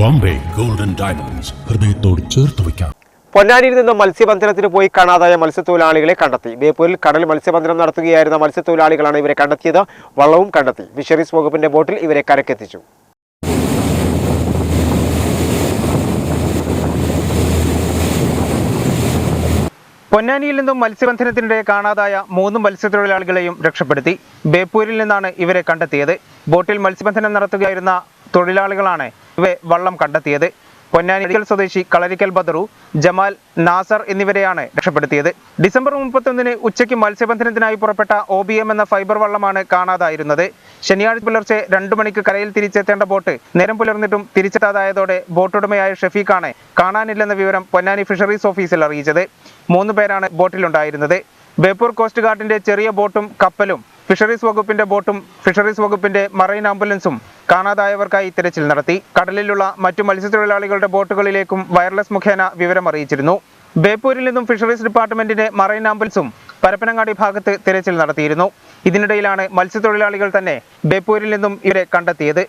Bombay. Golden diamonds ഹൃദയത്തോട് ചേർത്ത് വയ്ക്കാം. പൊന്നാനിയിൽ നിന്ന് മത്സ്യബന്ധനത്തിന് പോയി കാണാതായ മത്സ്യത്തൊഴിലാളികളെ കണ്ടെത്തി. ബേപ്പൂരിൽ കടൽ മത്സ്യബന്ധനം നടത്തുകയായിരുന്ന മത്സ്യത്തൊഴിലാളികളാണ് ഇവരെ കണ്ടെത്തിയത്. വള്ളവും കണ്ടെത്തി. ഫിഷറീസ് വകുപ്പിന്റെ ബോട്ടിൽ ഇവരെ കരക്കെത്തിച്ചു. പൊന്നാനിയിൽ നിന്നും മത്സ്യബന്ധനത്തിനിടെ കാണാതായ മൂന്ന് മത്സ്യത്തൊഴിലാളികളെയും രക്ഷപ്പെടുത്തി. ബേപ്പൂരിൽ നിന്നാണ് ഇവരെ കണ്ടെത്തിയത്. ബോട്ടിൽ മത്സ്യബന്ധനം നടത്തുകയായിരുന്ന തൊഴിലാളികളാണ് വള്ളം കണ്ടെത്തിയത്. പൊന്നാനിക്കൽ സ്വദേശി കളരിക്കൽ ബദറു ജമാൽ നാസർ എന്നിവരെയാണ് രക്ഷപ്പെടുത്തിയത്. ഡിസംബർ മുപ്പത്തൊന്നിന് ഉച്ചയ്ക്ക് മത്സ്യബന്ധനത്തിനായി പുറപ്പെട്ട ഒ എന്ന ഫൈബർ വള്ളമാണ് കാണാതായിരുന്നത്. ശനിയാഴ്ച പുലർച്ചെ രണ്ടു മണിക്ക് കരയിൽ തിരിച്ചെത്തേണ്ട ബോട്ട് നേരം പുലർന്നിട്ടും തിരിച്ചെത്താതായതോടെ ബോട്ടുടമയായ ഷെഫീഖാണ് കാണാനില്ലെന്ന വിവരം പൊന്നാനി ഫിഷറീസ് ഓഫീസിൽ അറിയിച്ചത്. മൂന്ന് പേരാണ് ബോട്ടിലുണ്ടായിരുന്നത്. ബേപ്പൂർ കോസ്റ്റ് ഗാർഡിന്റെ ചെറിയ ബോട്ടും കപ്പലും ഫിഷറീസ് വകുപ്പിന്റെ ബോട്ടും ഫിഷറീസ് വകുപ്പിന്റെ മറൈൻ ആംബുലൻസും കാണാതായവർക്കായി തിരച്ചിൽ നടത്തി. കടലിലുള്ള മറ്റു മത്സ്യത്തൊഴിലാളികളുടെ ബോട്ടുകളിലേക്കും വയർലെസ് മുഖേന വിവരം അറിയിച്ചിരുന്നു. ബേപ്പൂരിൽ നിന്നും ഫിഷറീസ് ഡിപ്പാർട്ട്മെന്റിന്റെ മറൈൻ ആംബുലൻസും പരപ്പനങ്ങാടി ഭാഗത്ത് തിരച്ചിൽ നടത്തിയിരുന്നു. ഇതിനിടയിലാണ് മത്സ്യത്തൊഴിലാളികൾ തന്നെ ബേപ്പൂരിൽ നിന്നും ഇവരെ കണ്ടെത്തിയത്.